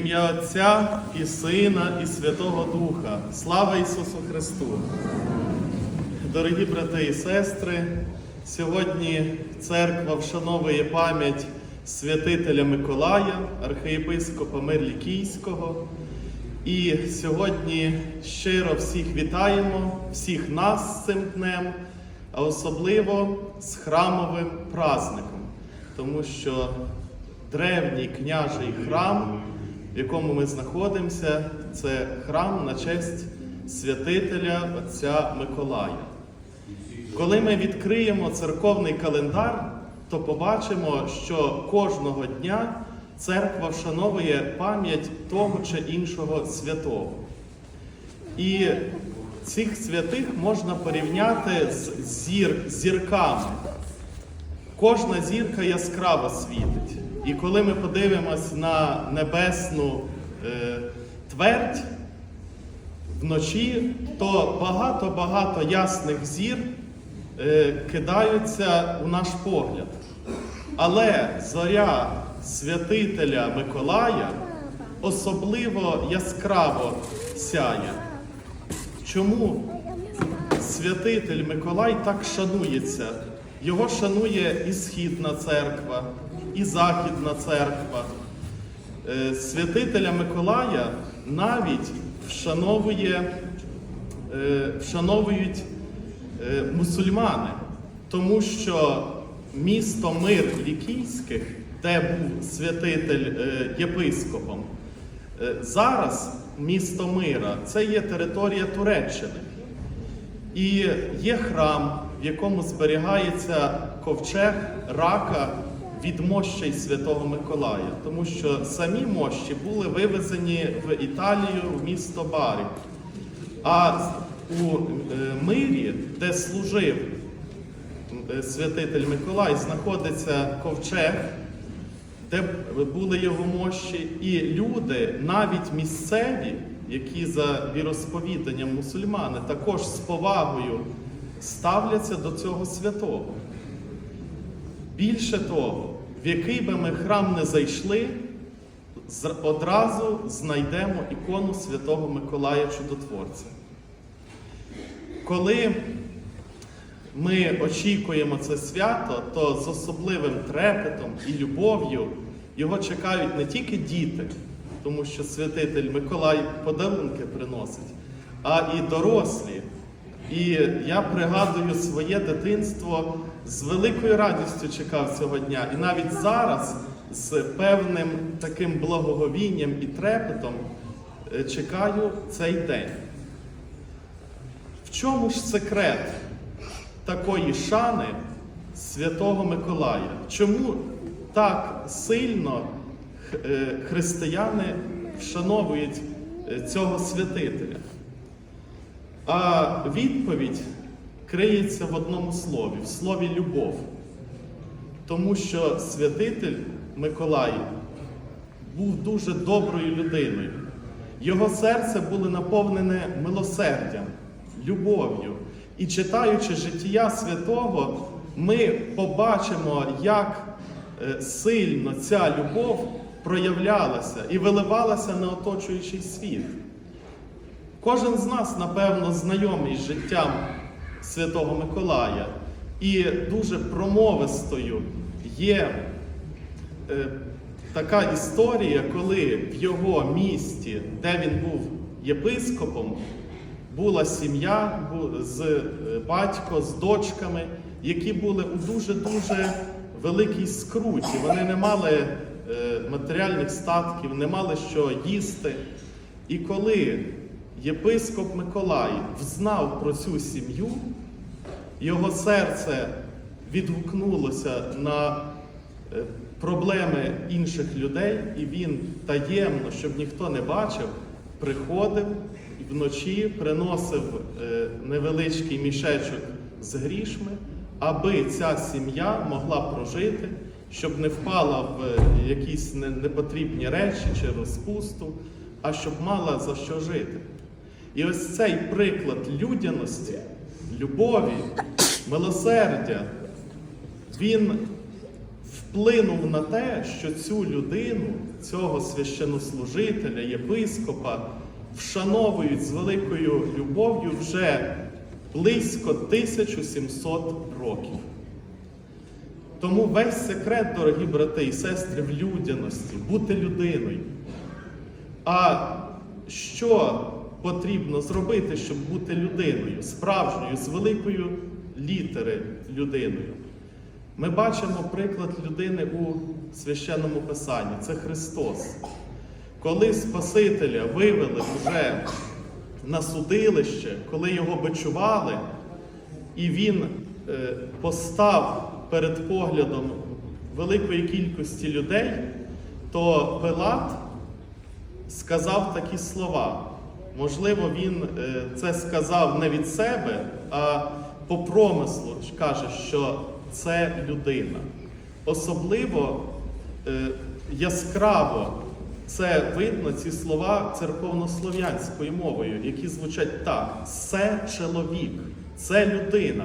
ім'я Отця і Сина, і Святого Духа. Слава Ісусу Христу! Дорогі брати і сестри, сьогодні церква вшановує пам'ять святителя Миколая, архієпископа Мирлікійського. І сьогодні щиро всіх вітаємо, всіх нас з цим днем, а особливо з храмовим праздником, тому що древній княжий храм, в якому ми знаходимося, це храм на честь святителя Отця Миколая. Коли ми відкриємо церковний календар, то побачимо, що кожного дня церква вшановує пам'ять того чи іншого святого. І цих святих можна порівняти з зір, зірками. Кожна зірка яскраво світить. І коли ми подивимось на небесну е, твердь вночі, то багато-багато ясних зір е, кидаються у наш погляд. Але зоря святителя Миколая особливо яскраво сяє. Чому святитель Миколай так шанується? Його шанує і Східна церква, і Західна церква. Е, Святителя Миколая навіть вшановує, е, вшановують е, мусульмани, тому що місто Мир Лікійських, де був святитель єпископом, зараз місто Мира це є територія Туреччини. І є храм, в якому зберігається ковчег рака від мощей Святого Миколая, тому що самі мощі були вивезені в Італію в місто Барі. А у е, мирі, де служив е, святитель Миколай, знаходиться ковчег, де були його мощі, і люди, навіть місцеві, які за віросповіданням мусульмани, також з повагою ставляться до цього святого. Більше того, в який би ми храм не зайшли, одразу знайдемо ікону святого Миколая Чудотворця. Коли ми очікуємо це свято, то з особливим трепетом і любов'ю його чекають не тільки діти, тому що святитель Миколай подарунки приносить, а і дорослі. І я пригадую своє дитинство з великою радістю чекав цього дня. І навіть зараз з певним таким благоговінням і трепетом е, чекаю цей день. В чому ж секрет такої шани Святого Миколая? Чому так сильно е, християни вшановують е, цього святителя? А відповідь криється в одному слові, в слові любов. Тому що святитель Миколай був дуже доброю людиною. Його серце було наповнене милосердям, любов'ю. І читаючи життя святого, ми побачимо, як е, сильно ця любов проявлялася і виливалася на оточуючий світ. Кожен з нас, напевно, знайомий з життям Святого Миколая, і дуже промовистою є е, така історія, коли в його місті, де він був єпископом, була сім'я з е, батько з дочками, які були у дуже-дуже великій скруті. Вони не мали е, матеріальних статків, не мали що їсти. І коли єпископ Миколай взнав про цю сім'ю, його серце відгукнулося на е, проблеми інших людей, і він таємно, щоб ніхто не бачив, приходив і вночі приносив е, невеличкий мішечок з грішми, аби ця сім'я могла прожити, щоб не впала в е, якісь непотрібні речі чи розпусту, а щоб мала за що жити. І ось цей приклад людяності, любові, милосердя, він вплинув на те, що цю людину, цього священнослужителя, єпископа, вшановують з великою любов'ю вже близько 1700 років. Тому весь секрет, дорогі брати і сестри, в людяності, бути людиною. А що потрібно зробити, щоб бути людиною, справжньою, з великої літери людиною? Ми бачимо приклад людини у священному писанні це Христос. Коли Спасителя вивели вже на судилище, коли його бичували, і він е, постав перед поглядом великої кількості людей, то Пилат сказав такі слова. Можливо, він е, це сказав не від себе, а по промислу каже, що це людина. Особливо е, яскраво це видно, ці слова церковнослов'янською мовою, які звучать так: це чоловік, це людина.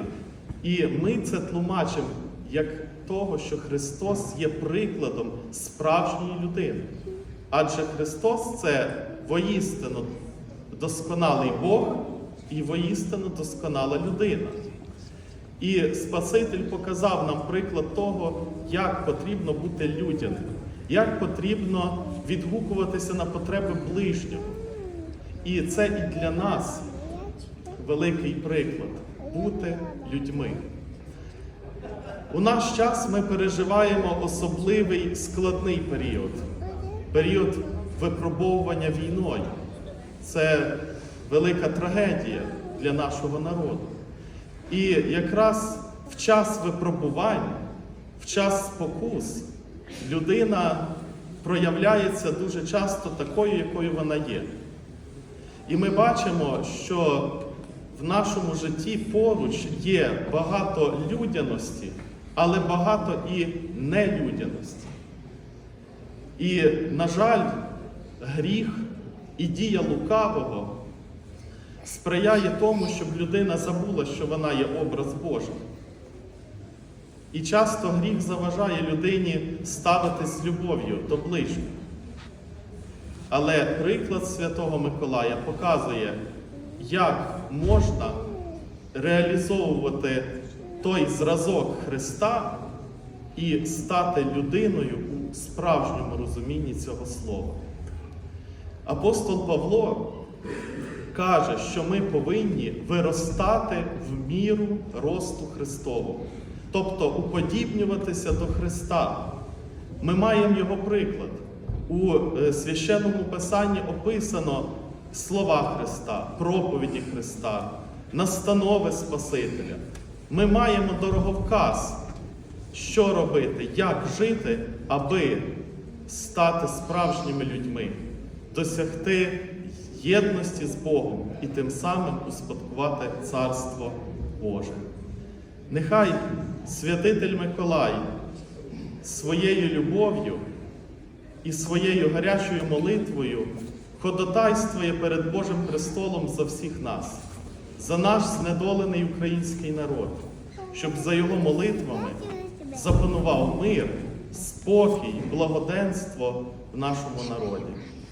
І ми це тлумачимо як того, що Христос є прикладом справжньої людини. Адже Христос це воістину досконалий Бог і воістину досконала людина. І Спаситель показав нам приклад того, як потрібно бути людяним, як потрібно відгукуватися на потреби ближнього. І це і для нас великий приклад бути людьми. У наш час ми переживаємо особливий складний період період випробовування війною. Це велика трагедія для нашого народу. І якраз в час випробувань, в час спокус, людина проявляється дуже часто такою, якою вона є. І ми бачимо, що в нашому житті поруч є багато людяності, але багато і нелюдяності. І, на жаль, гріх і дія лукавого сприяє тому, щоб людина забула, що вона є образ Божий. І часто гріх заважає людині ставитись з любов'ю до ближнього. Але приклад Святого Миколая показує, як можна реалізовувати той зразок Христа і стати людиною у справжньому розумінні цього слова. Апостол Павло каже, що ми повинні виростати в міру росту Христового, тобто уподібнюватися до Христа. Ми маємо його приклад. У е, священному писанні описано слова Христа, проповіді Христа, настанови Спасителя. Ми маємо дороговказ, що робити, як жити, аби стати справжніми людьми, досягти єдності з Богом і тим самим успадкувати Царство Боже. Нехай святитель Миколай своєю любов'ю і своєю гарячою молитвою ходатайствує перед Божим престолом за всіх нас, за наш знедолений український народ, щоб за його молитвами запанував мир, спокій, благоденство в нашому народі.